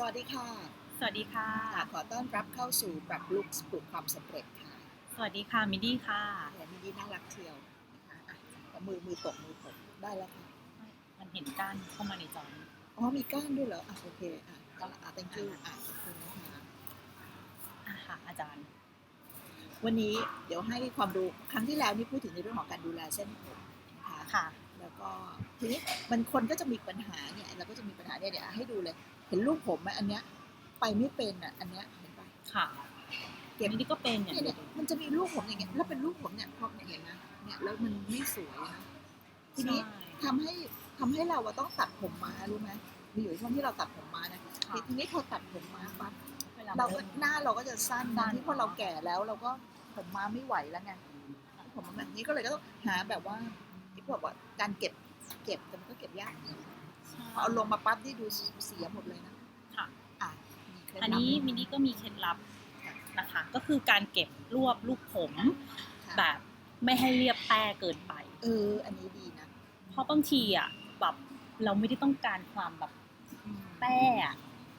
สวัสดีค่ะ สวัสดีค่ะค่ะ ขอต้อนรับเข้าสู่ปรับลุคปลุกความสำเร็จค่ะ สวัสดีค่ะมินดี้ค่ะแหมมินดี้น่ารักเชียวนะคะอะเอามือมือตกมือตกได้แล้วค่ะ มันเห็นก้านเข้ามาในจอนี้อ๋อมีก้านด้วยเหรออะโอเคอะก็อะ thank you อะขอบคุณนะคะอะค่ะอาจารย์ วันนี้เดี๋ยวให้ความรู้ครั้งที่แล้วนี่พูดถึงในเรื่องของการดูแลเส้นผมนะคะค่ะ แล้วก็ทีนี้มันคนก็จะมีปัญหาเนี่ยเราก็จะมีปัญหาเนี่ยเดี๋ยวให้ดูเลย เห็นรูปผมไหมอันเนี้ย ไปไม่เป็นอะ อันเนี้ยเห็นปะค่ะเก็บมินดี้ก็เป็นอย่างเนี่ยนี้เนี่ยมันจะมีรูปผมอย่างเงี้ยแล้วเป็นรูปผมเนี่ยพอเนี่ยเห็นไหมเนี่ยแล้วมันไม่สวยนะทีนี้ใช่ทำให้ทำให้เราอะต้องตัดผมมารู้ไหมมีอยู่ช่วงที่เราตัดผมมานะค่ะทีนี้พอตัดผมมาปั๊บเวลาเราก็ริ่มหน้าเราก็จะสั้นสั้นะนที่พอเราแก่แล้ว เราก็ผมมาไม่ไหวแล้วไงผมมาแบบนี้ก็เลยก็ต้องหาแบบว่าที่บอกว่าการเก็บเก็บแต่มันก็เก็บยากพ อเอาลงมาปั๊บนี่ดูเสียหมดเลยนะค่ะอะมีเคล็ดอันลับนี้ไหมินดี้ก็มีเคล็ดลับนะคะ ก็คือการเก็บรวบลูกผมค่ะแบบไม่ให้เรียบแต้เกินไป เออ อันนี้ดีนะ เพราะบางทีอะแบบเราไม่ได้ต้องการความแบบอืมแต้อะ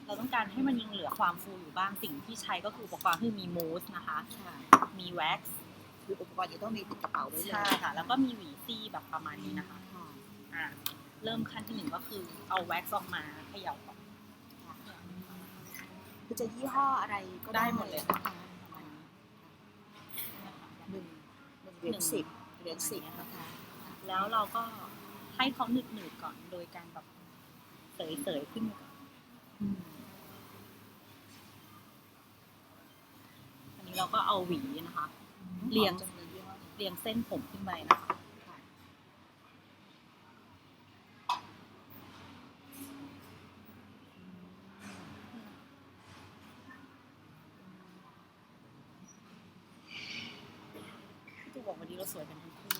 เราต้องการให้มันยังเหลือความฟูอยู่บ้างสิ่งที่ใช้ก็คืออุปกรณ์คือมีมูสนะคะค่ะมีแว็กซ์คืออุปกรณ์จะต้องมีติดกระเป๋าไว้เลยใช่ค่ะ แล้วก็มีหวีซี่แบบประมาณนี้นะคะค่ะอะ เริ่มขั้นที่หนึ่งก็คือเอาแว็กซ์ออกมาเขย่าก่อนคือจะยี่ห้ออะไรก็ได้หมดเลยนะคะประมาณนี้นะคะหนึ่งหนึ่งเหรียญสิบเหรียญสิบนะคะแล้วเราก็ให้เขาหนืดหนืดๆก่อนโดยการแบบเสยเสยๆขึ้นมาก่อนอืมอันนี้เราก็เอาหวีนะคะเรียงจะมียี่ห้อนี้เรียงเส้นผมขึ้นไปนะคะ ค่ะ พี่ตูบอกวันนี้เรา สวยกันทั้งคู่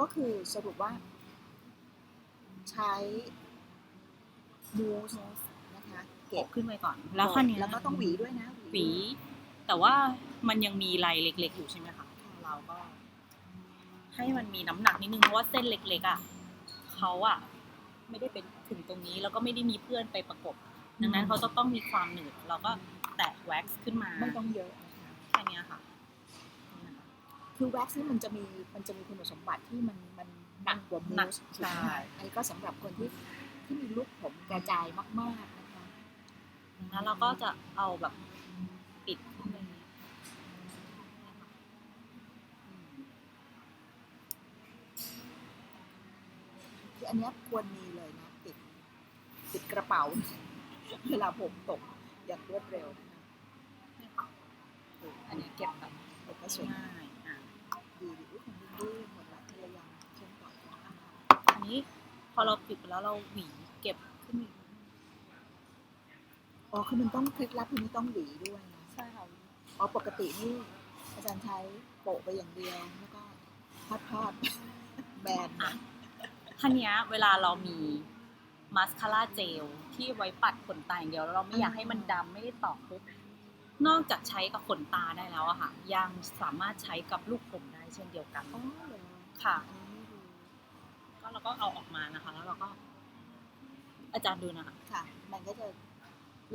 ก็คือสรุปว่า ใช้มูสนะคะเก็เก็บบขึ้นไปก่อน แล้วขั้นนี้ยแล้วก็ต้องหวีด้วยนะหวี แต่ว่ามันยังมีลายเล็ก ๆ อยู่ใช่ไหมคะเราก็ ให้มันมีน้ำหนักนิดนึงเพราะว่าเส้นเล็ก ๆอะเขาอะ ไม่ได้เป็นถึงตรงนี้ แล้วก็ไม่ได้มีเพื่อนไปประกบ ดังนั้นเขาจะต้องมีความหนืดเราก็แตะแว็กซ์ขึ้นมาไม่ต้องเยอะนะคะแค่เนี้ยค่ะนี่นะคะ คือแว็กซ์นี่มันจะมีมันจะมีคุณสมบัติที่มันมันหนักกว่ามูหนักสใช่อันนี้ก็สำหรับคนที่ที่มีลูกผมกระจายมากๆนะคะแล้วเราก็จะเอาแบบปิดขึ้นไปนี้คืออันเนี้ยควรมีเลยนะติดติดกระเป๋า เวลาผมตกอย่างรวดเร็วนะคะนี่ค่ะเอออันนี้เก็บแบบเก็บก็สวย พอเราปิดไปแล้วเราหวีเก็บขึ้นอีกอ๋อคือมันต้องเคล็ดลับคือมันต้องหวีด้วยนะใช่ค่ะอ๋อปกตินี่อาจารย์ใช้โปะไปอย่างเดียวแล้วก็พาดพาดๆแบนนะท่านี้ยเวลาเรามีมาสคาร่าเจลที่ไว้ปัดขนตาอย่างเดียวแล้วเราไม่อยากให้มันดำไม่ได้ตอกปุ๊บนอกจากใช้กับขนตาได้แล้วอะค่ะ ยังสามารถใช้กับลูกผมได้เช่นเดียวกันอ๋อเหรอค่ะอันนี้ไม่รู้ ก็เราก็เอาออกมานะคะ แล้วเราก็ อาจารย์ดูนะคะค่ะ มันก็จะ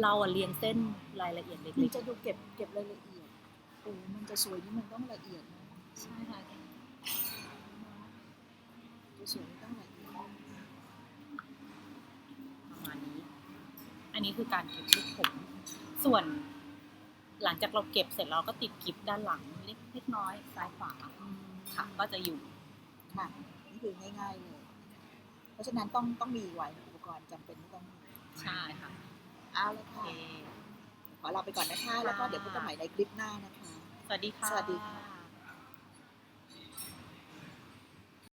เราอะเรียงเส้นรายละเอียดเล็มันกจะดูเก็บเก็บรายละเอียดโอ้มันจะสวยนี่มันต้องละเอียดนะๆใช่ค่ะจะสวยนี่ต้องละเอียดประมาณนี้ อันนี้คือการเก็บลูกผม ส่วน หลังจากเราเก็บเสร็จเราก็ติดกิฟด้านหลังเล็กเล็กน้อยซ้ายขวาอืมค่ะ ก็จะอยู่ ค่ะนี่คือง่ายๆเลย เพราะฉะนั้นต้องต้องมีไว้อุปกรณ์จำเป็นที่ต้องมีใช่ค่ะเอาเลยโอค่ะเคขอลาไปก่อนนะคะ แล้วก็เดี๋ยวพบกันใหม่ในคลิปหน้านะคะ สวัสดีค่ะ สวัสดีค่ะ